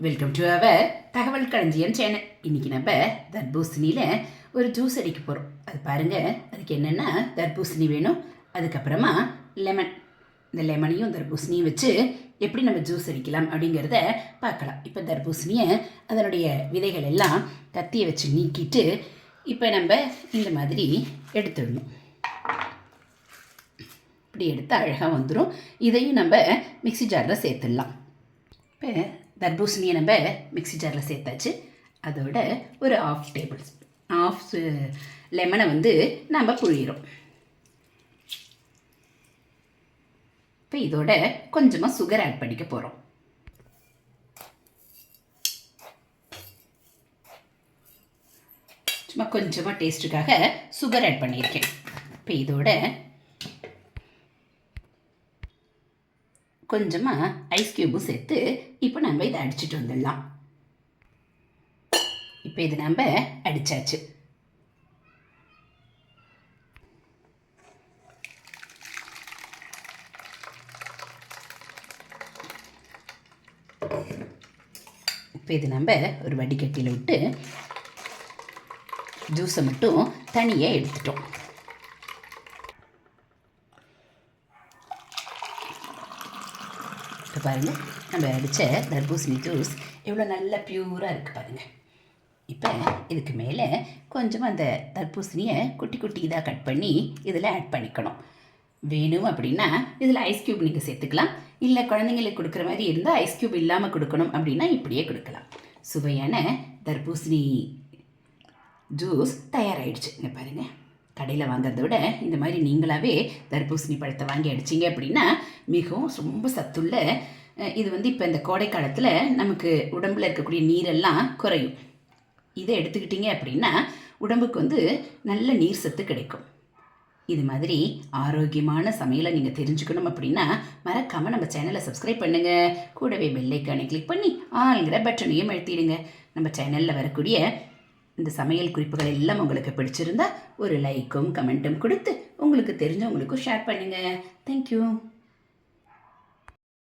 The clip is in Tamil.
வெல்கம் டு அவர் தகவல் களஞ்சியம் சேனல் இன்னைக்கு நம்ம தர்பூசணியில் ஒரு ஜூஸ் அடிக்க போகிறோம் அது பாருங்கள் அதுக்கு என்னென்னா தர்பூசணி வேணும். அதுக்கப்புறமா லெமன் இந்த லெமனையும் தர்பூசணியும் வச்சு எப்படி நம்ம ஜூஸ் அடிக்கலாம் அப்படிங்கிறத பார்க்கலாம். இப்போ தர்பூசணியை அதனுடைய விதைகள் எல்லாம் கத்தியை வச்சு நீக்கிட்டு இப்போ நம்ம இந்த மாதிரி எடுத்துடணும். இப்படி எடுத்து அழகாக வந்துடும் இதையும் நம்ம மிக்ஸி ஜாரில் சேர்த்துடலாம். இப்போ தர்பூசணியை நம்ம மிக்ஸி ஜாரில் சேர்த்தாச்சு. அதோட ஒரு ஆஃப் டேபிள் ஆஃப் லெமனை வந்து நம்ம புழியிறோம். இப்போ இதோட கொஞ்சமாக சுகர் ஆட் பண்ணிக்க போகிறோம் சும்மா கொஞ்சமாக டேஸ்ட்டுக்காக சுகர் ஆட் பண்ணியிருக்கேன். இப்போ இதோட கொஞ்சமாக ஐஸ் க்யூபும் சேர்த்து இப்போ நம்ம இதை அடிச்சிட்டு வந்துடலாம். இப்போ இது நம்ம அடித்தாச்சு இப்போ இது நம்ம ஒரு வடிகட்டியில் விட்டு ஜூஸை மட்டும் தனியாக எடுத்துட்டோம். இப்போ பாருங்கள் நம்ம அடித்த தர்பூசணி ஜூஸ் எவ்வளோ நல்லா பியூராக இருக்குது பாருங்கள் இப்போ இதுக்கு மேலே கொஞ்சம் அந்த தர்பூசணியை குட்டி குட்டி இதாக கட் பண்ணி இதில் ஆட் பண்ணிக்கணும். வேணும் அப்படின்னா இதில் ஐஸ் க்யூப் நீங்கள் சேர்த்துக்கலாம். இல்லை குழந்தைங்களுக்கு கொடுக்குற மாதிரி இருந்தால் ஐஸ் க்யூப் இல்லாமல் கொடுக்கணும் அப்படின்னா இப்படியே கொடுக்கலாம். சுவையான தர்பூசணி ஜூஸ் தயாராகிடுச்சு இங்கே பாருங்கள் கடையில் வாங்குறத விட இந்த மாதிரி நீங்களாகவே தர்பூசணி பழத்தை வாங்கி அடிச்சிங்க அப்படின்னா மிகவும் ரொம்ப சத்துள்ள இது வந்து இப்போ இந்த கோடை காலத்தில் நமக்கு உடம்பில் இருக்கக்கூடிய நீரெல்லாம் குறையும். இதை எடுத்துக்கிட்டீங்க அப்படின்னா உடம்புக்கு வந்து நல்ல நீர் சத்து கிடைக்கும். இது மாதிரி ஆரோக்கியமான சமையலை நீங்கள் தெரிஞ்சுக்கணும் அப்படின்னா மறக்காமல் நம்ம சேனலை சப்ஸ்கிரைப் பண்ணுங்கள் கூடவே பெல்லைக்கானை கிளிக் பண்ணி ஆளுங்கிற பட்டனையும் எழுத்திடுங்க நம்ம சேனலில் வரக்கூடிய இந்த சமையல் குறிப்புகள் எல்லாம் உங்களுக்கு பிடிச்சிருந்தா ஒரு லைக்கும் கமெண்ட்டும் கொடுத்து உங்களுக்கு தெரிஞ்சவங்களுக்கும் ஷேர் பண்ணுங்கள் தேங்க்யூ